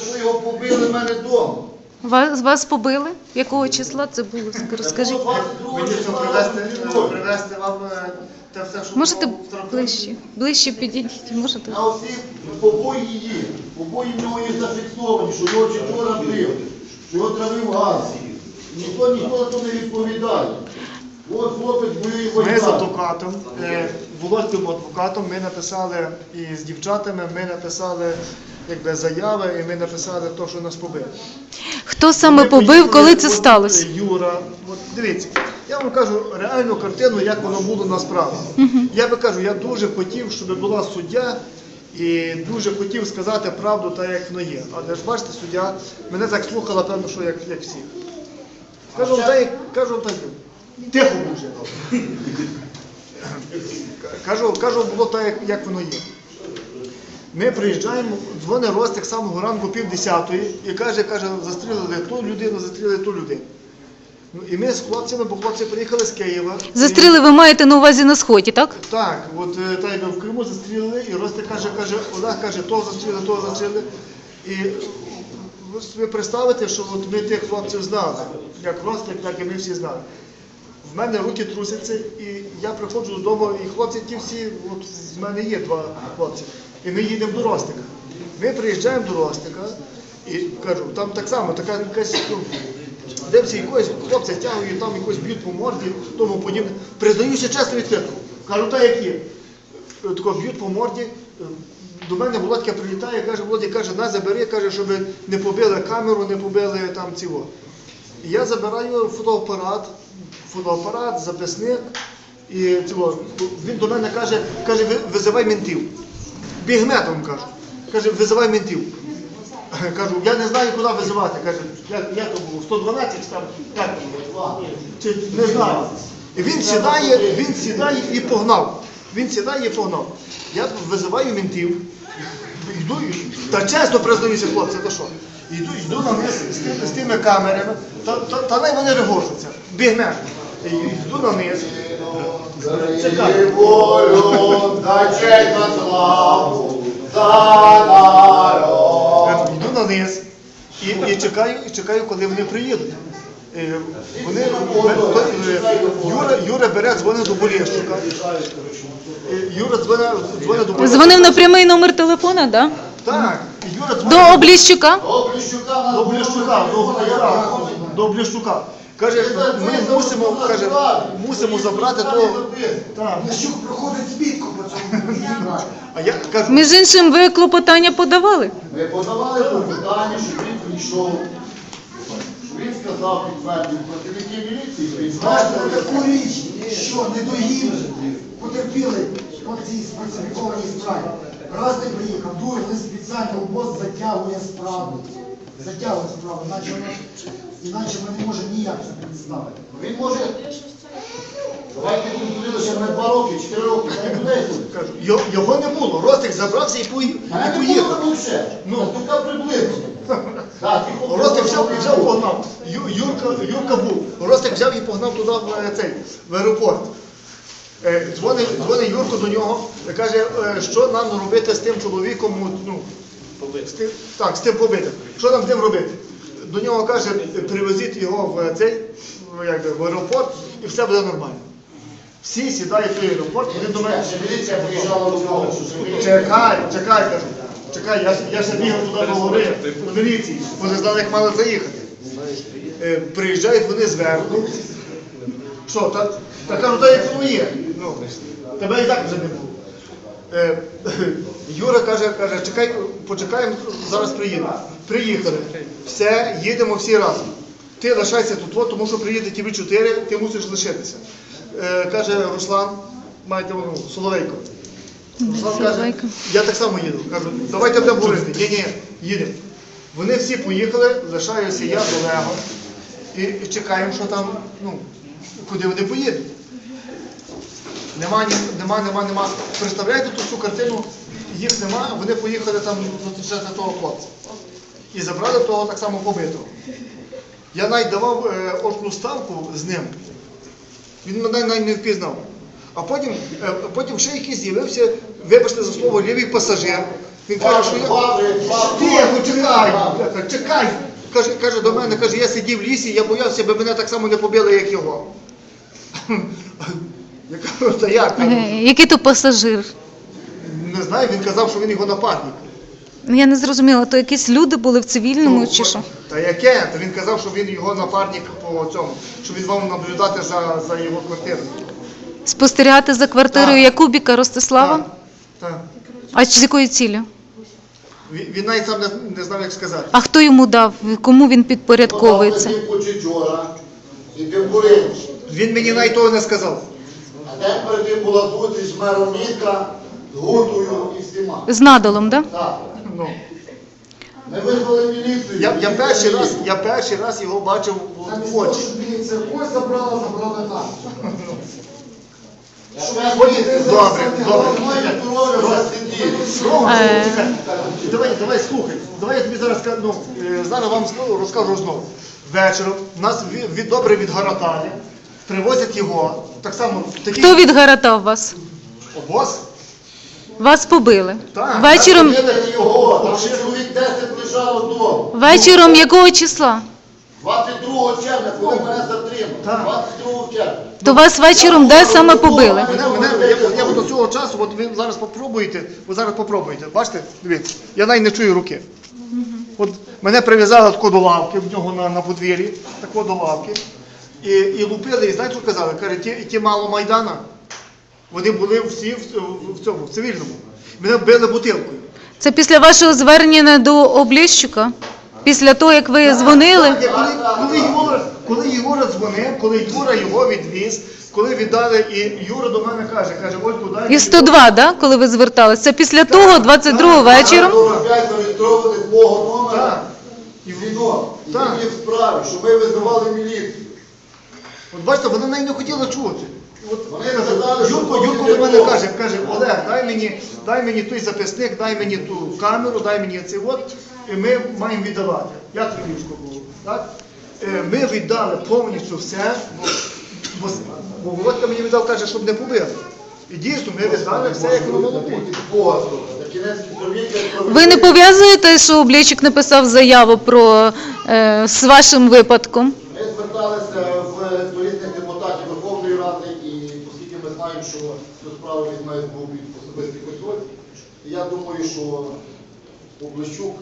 що його побили в мене вдома. Вас, вас побили? Якого числа це було? Розкажіть. Мені що привезти, привезти вам е, те все, що Можете було в ближче? Ближче підійдіть, можете? А оці побої є. Побої в нього є зафіксовані, що його вчора бив, що його травив газ. Ніхто ніхто за то не відповідає. От хлопець воює Ми з адвокатом, е, волоським адвокатом, ми написали і з дівчатами, ми написали якби, заяви, і ми написали те, що нас побили. Хто саме Ми побив, коли це сталося? Юра, от дивіться, я вам кажу реальну картину, як воно було насправді. Я би кажу, я дуже хотів, щоб була суддя. І дуже хотів сказати правду так, як воно є. Але ж бачите, суддя мене так слухала, певно, що як, як всі. Кажу, так, як- кажу, так, тихо був вже. Кажу, кажу, було так, як, як воно є. Ми приїжджаємо, дзвонить Ростик самого ранку пів десятої і каже, каже, застрілили ту людину, застрілили ту людину. Ну, і ми з хлопцями, бо хлопці приїхали з Києва. Застріли ви маєте на увазі на сході, так? Так, от е, та якби в Криму застрілили, і Ростик каже, каже, Олег каже, того застрілили, того застрілили. І е, ви собі представите, що от ми тих хлопців знали, як Ростик, так і ми всі знали. В мене руки трусяться, і я приходжу додому, і хлопці ті всі, от в мене є два хлопці, і ми їдемо до Ростика. Ми приїжджаємо до Ростика, і кажу, там так само, така якась, ну, дився якогось хлопця тягують, там якось б'ють по морді, тому подібне. Признаюся чесно відкрито. Кажу, так як є. Тако б'ють по морді. До мене Володька прилітає, каже, Володя каже, на забери, каже, щоб не побили камеру, не побили там. І я забираю фотоапарат, фотоапарат, записник. І цього. Він до мене каже, каже, визивай ментів. Бігметом кажу. Каже, визивай ментів. Кажу, я не знаю, куди визивати. Каже, як, як то було? 112 там? Як? Чи не знаю. І він сідає, він сідає і погнав. Він сідає і погнав. Я визиваю ментів. Йду, та чесно признаюся, хлопці, то що? Йду, йду на низ з, тими- з тими камерами, та, та, та най вони регочуться. Бігме. І Йду на низ. І волю, честь на славу, за народ. Йду на низ і, і чекаю, і чекаю, коли вони приїдуть. Е, Вони, е, Юра, Юра бере, дзвонить до Болєщука. Е, Юра дзвонить, дзвонить до Болєщука. Дзвонив на прямий номер телефона, так? Так, Юра До дзвонить Обліщука? Обліщука до Бліщука, до, до Бліщука. Каже, ми мусимо, каже, мусимо забрати того. Так. Лещук проходить збітку по цьому. А я кажу, Між іншим, ви клопотання подавали? Ми подавали питання, щоб він прийшов. Щоб він сказав, підтвердив працівники міліції, Знаєте таку річ, що недоївши потерпіли по цій специфікованій справі. Раз не приїхав, другий не спеціально обоз затягує справу. Затягує справу, воно- іначе ми не можемо ніяк це представити. Він може. Давайте ще на два роки, чотири роки, хай людей тут. кажу, його, не було. Ростик забрався і пої- не було поїхав. там. Ну, така приблизно. Так. Ростик взяв і взяв погнав. Ю- Юрка, Юрка був. Ростик взяв і погнав туди в е, цей в аеропорт. Е, Дзвонить, дзвонить Юрко до нього і каже, е, що нам робити з тим чоловіком, ну, з тим, так, з тим побитим. Що нам з ним робити? До нього каже, привезіть його в цей, ну, як би, в аеропорт і все буде нормально. Всі сідають в той аеропорт, вони мене. Ще міліція приїжджала до нього. Чекай, чекай, кажу. Чекай, я, я ще бігав туди до гори, в міліції. Вони знали, як мали заїхати. Е, приїжджають вони зверху. Що, та, та кажу, та як воно є. Ну, тебе і так вже не було. Е, Юра каже, каже, чекай, почекаємо, зараз приїдемо. Приїхали. Все, їдемо всі разом. Ти лишайся тут, тому що приїде ті 4 ти мусиш лишитися. Е, каже Руслан, маєте Соловейко. Руслан каже, я так само їду. Кажу, давайте будемо говорити. Ні, ні, їдемо. Вони всі поїхали, лишаюся я з Олегом. І, і чекаємо, що там, ну, куди вони поїдуть. Нема, нема, нема, нема. Представляєте ту всю картину, їх нема, вони поїхали там зустрічати того хлопця. І забрали того так само побитого. Я навіть давав е, очну ставку з ним. Він мене навіть не впізнав. А потім, е, потім ще якийсь з'явився, вибачте за слово, лівий пасажир. Він каже, що я. Тихо, чекай, чекай. Каже, каже до мене, каже, я сидів в лісі, я боявся, аби мене так само не побили, як його. Я кажу, та як? Е, Який то пасажир? Не знаю, він казав, що він його напарник. Ну, Я не зрозуміла, то якісь люди були в цивільному Ну, чи що? Та яке? Та він казав, що він його напарник по цьому, що він мав наблюдати за, за його квартирою. Спостерігати за квартирою Так. Якубіка Ростислава? Так, так. А з якою цілі? Він, він навіть сам не, не знав, як сказати. А хто йому дав? Кому він підпорядковується? Подав Почечора і Півкуринич. Він мені навіть того не сказав. А тим була зустріч з мером міста, з і всіма. З надалом, так? Да? Так. Ну. Ми визвали міліцію. Я, я, перший раз, я перший раз його бачив в- очі. міліція когось забрала, забрали нас. Добре, добре. Рома, Е. Давай, давай слухай. Давай я тобі зараз ну, е, зараз вам розкажу знову. Вечором нас від, від добре відгаратали, привозять його. Так само такий Хто відгаратав вас? обоз. Вас побили. Так. Вечором, Побили його, там ще чоловік 10 лежало вдома. вечором якого числа? 22 червня, коли мене затримали. Так. 22 червня. То вас вечором де саме побили? Мене, мене, я, я от до цього часу, от ви зараз попробуєте, ви зараз попробуєте. Бачите, дивіться, я навіть не чую руки. От мене прив'язали тако до лавки, в нього на, на подвір'ї, тако до лавки. І, і лупили, і знаєте, що казали? Каже, ті, ті мало Майдана, вони були всі в, в, в цьому, в цивільному. Мене били бутилкою. Це після вашого звернення до Обліщука? Після того, як ви дзвонили? Так, коли, коли, Юра, коли Юра дзвонив, коли Юра його відвіз, коли віддали, і Юра до мене каже, каже, ось туди. І 102, да, коли ви зверталися? Це після того, 22 вечором? 45 зареєстрованих мого номера. Так. І дзвінок. І в справі, що ми визивали міліцію. От бачите, вони навіть не хотіли чути. От Вони сказали, що Юрко, Юрко до мене каже, каже, Олег, дай мені, дай мені той записник, дай мені ту камеру, дай мені цей от, і ми маємо віддавати. Я Трилівського був, так? Е, Ми віддали повністю все, бо, бо, бо Володька мені віддав, каже, щоб не побили. І дійсно, ми віддали все, як воно як Ви не пов'язуєте, що Облічик написав заяву про е, з вашим випадком? Ми зверталися в до різних депутатів Верховної Ради, і оскільки ми знаємо, що цю справу візьме СБУ під особистий контроль, і я думаю, що Облещук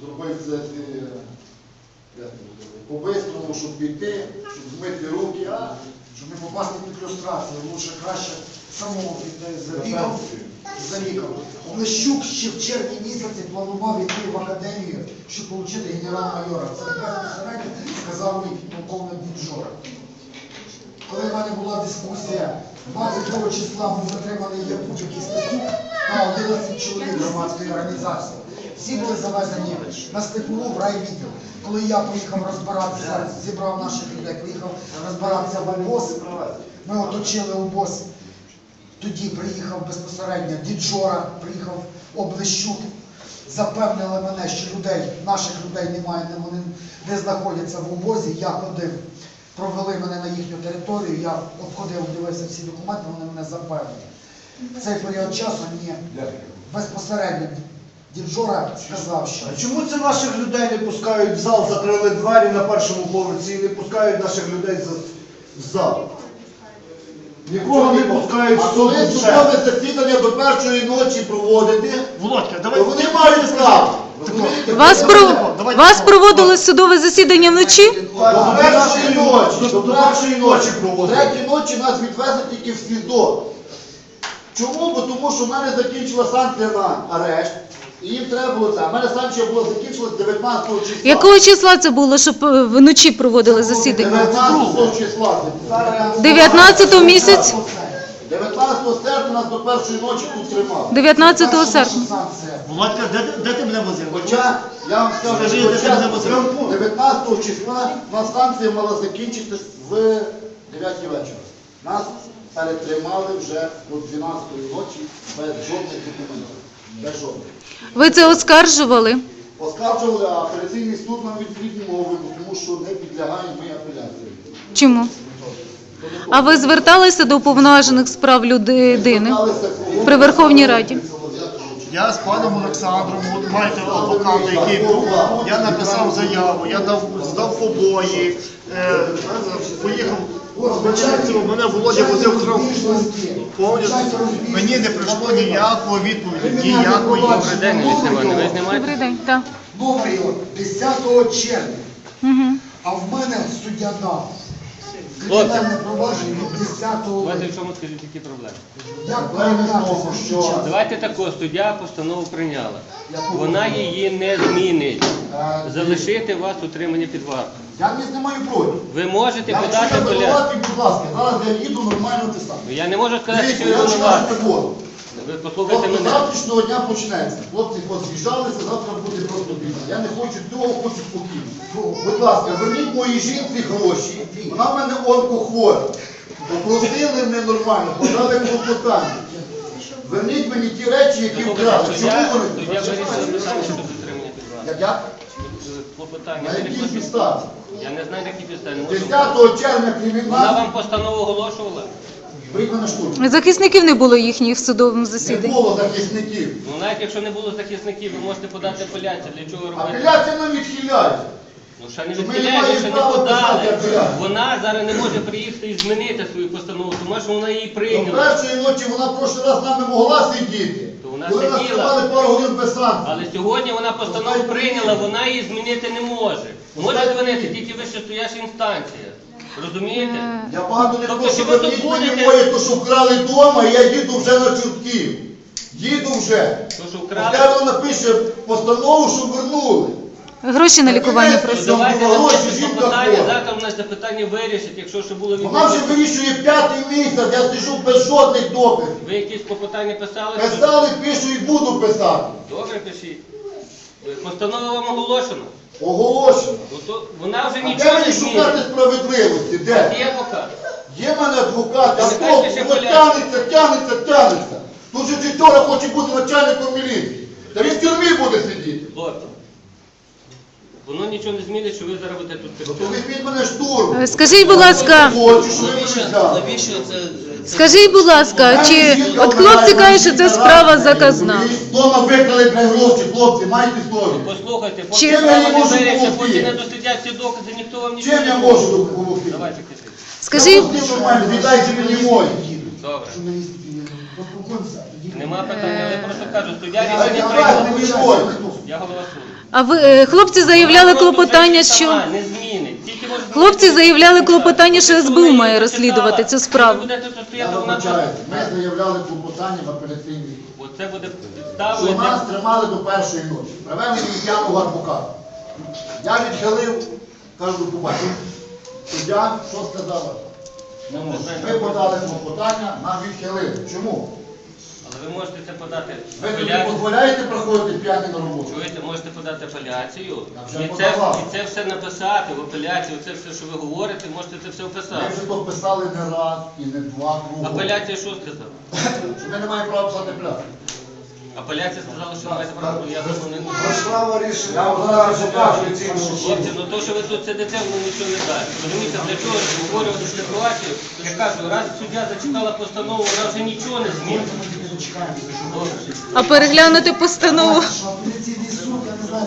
зробив це е, по-бистрому, щоб піти, щоб змити руки, а Щоб не попасти під люстрацію, лучше краще самому піти за віком. За віком. Ще в червні місяці планував йти в академію, щоб отримати генерал-майора. Це безпосередньо сказав мій полковник Діджора. Коли в мене була дискусія, 22 числа був затриманий Якубик і Степук та 11 чоловік громадської організації. Всі були завезені на Степулу в райвідділ. Коли я поїхав розбиратися, зібрав наших людей, поїхав розбиратися в обоз, ми оточили обоз. Тоді приїхав безпосередньо Діджора, приїхав Облещук. Запевнили мене, що людей, наших людей немає, вони не знаходяться в обозі. Я ходив, провели мене на їхню територію, я обходив, дивився всі документи, вони мене запевнили. Цей період часу мені безпосередньо Діджора сказав, що А чому це наших людей не пускають в зал, закрили двері на першому поверсі і не пускають наших людей за- в зал? Нікого не пускають А в коли суд судове засідання до першої ночі проводити, Володька, то вони мають право. Розумієте? Вас, про... вас проводили судове засідання вночі? До першої ночі, До першої ночі До проводили. третьої ночі нас відвезли тільки в СІЗО. Чому? Бо тому що в мене закінчила санкція на арешт, і їм треба було це. В мене санкція була закінчилась 19 числа. Якого числа це було, щоб е, вночі проводили засідання? 19 числа. це було. 19 місяць, 19 серпня нас до першої ночі тут тримали. 19 серпня. санкція. Володька, де, де ти мене возив? Хоча, я вам скажу, Скажи, що де хоча мене возив? 19 числа у нас станція мала закінчитись в 9 вечора. Нас перетримали вже до 12-ї ночі без жодних документів. Без жодних. Ви це оскаржували? Оскаржували, а апеляційний суд нам відповідь не мов, тому що не підлягає ми апеляції. Чому? А ви зверталися до уповноважених справ людини при Верховній Раді? Я з паном Олександром, от маєте адвоката, який був, я написав заяву, я дав, здав побої, е, поїхав Вечерцево, мене Володя возив. Повністю мені не прийшло ніякої відповіді, ніякої. Добрий день, Ліся Івановна, ви знімаєте? День, так. Його 10 червня. Угу. А в мене суддя дав. Кримінальне провадження від 10 У вас липня. в чому скажіть які проблеми? Тому, передати що- Давайте тако, суддя постанову прийняла. Вона її не змінить. Е, Залишити вас утримання під вартою. Я не знімаю проти. Ви можете подати я поля. винуватий, будь ласка, зараз я їду нормально писати. Я не можу сказати, Дивіться, що ви я такого. Ви послухайте Тобто мене. завтрашнього дня почнеться. Хлопці поз'їжджалися, завтра буде просто бійна. Я не хочу цього, хочу спокійно. Будь ласка, верніть моїй жінці гроші. Вона в мене онкохвора. Попросили мене нормально, подали клопотання. Верніть мені ті речі, які вкрали. Чому суддя, вони? суддя вирішила питання щодо. Як я? Клопотання. На не якій підставі? Я не знаю, на які підстави. не можу. 10 червня Вона кримінал. вам постанову оголошувала? На штурм. Захисників не було їхніх в судовому Не засіданні. було захисників. Ну навіть якщо не було захисників, ви можете подати апеляцію. Для чого робити? Апеляція нам відхиляє. Ну, ще не Ми не відхиляє, маємо ще не права подали. писати апеляцію. Вона зараз не може приїхати і змінити свою постанову, тому що вона її До прийняла. першої ночі вона в прошлий раз з нами могла сидіти. Вона нас сиділа. тримали пару годин без санкцій. Але сьогодні вона постанову прийняла, вона її змінити не може. Може змінити тільки вищестояща інстанція. Розумієте? Я багато не Тобто, прошу, що ви тут мені будете- моє, то що вкрали вдома, і я їду вже на чортків. Їду вже. То, що вкрали. Дядо напише постанову, щоб вернули. Гроші на лікування То просили. давайте Гроші, напишемо жінка питання, хвора. завтра в нас це питання вирішить, якщо ще було Вона вже відповідь. вирішує п'ятий місяць, я сижу без жодних доказів. Ви якісь клопотання писали? Писали, пишу і буду писати. Добре, пишіть. Постанова вам оголошена. Оголошено. Ну то вона вже А де нічого мені шукати змінить. справедливості? Де? Є пока. Є в мене адвокат, а хто пише воно поляк. тянеться, тянеться, тянеться. Тут же вчора хоче бути начальником міліції. Та він в тюрмі буде сидіти. Воно нічого не змінить, що ви зараз будете тут Ну, То терпіти. візьміть мене штурм. Е, Скажіть, будь ласка, Хочу, що ви мене взяли. Навіщо це? це- скажіть, будь ласка, чи от хлопці кажуть, що це справа заказна. Дома викрали гроші, хлопці, майте совість. Послухайте, поки Чим я справа не можу вирішиться, допомогти? поки не дослідять ці докази, ніхто вам нічого Чим я можу допомогти? Давайте кричіть. Скажіть, нормально, віддайте мені мої. Добре. Нема питання, але просто кажу, суддя рішення прийняв. мої. Я голова суду. А ви е, хлопці заявляли клопотання, що Не змінить. Тільки може Хлопці заявляли клопотання, що СБУ має розслідувати цю справу. ви тут стояти, вона вибачаю, ми заявляли клопотання в апеляційній. Оце буде Що нас для... тримали до першої ночі. Привели мені п'яного адвоката. Я відхилив, кажу, побачив. Суддя, що сказала? Ми подали клопотання, нам відхилили. Чому? Але ви можете це подати в Ви тобі апеляцію. дозволяєте проходити п'яні на роботу? Чуєте, можете подати апеляцію Я вже і це, подавав. і це все написати в апеляції, оце все, що ви говорите, можете це все Ми описати. вже то писали не раз і не два круги. Апеляція що сказала? Що ми не маємо права писати пляс. Апеляція сказала, що маєте право, я не Справа рішення. Я вам зараз покажу. Хлопці, ну то, що ви тут сидите, воно нічого не дасть. Розумієте, для чого створювати ситуацію? Я кажу, раз суддя зачитала постанову, вона вже нічого не змінить. А переглянути постанову. Суд, я не знаю,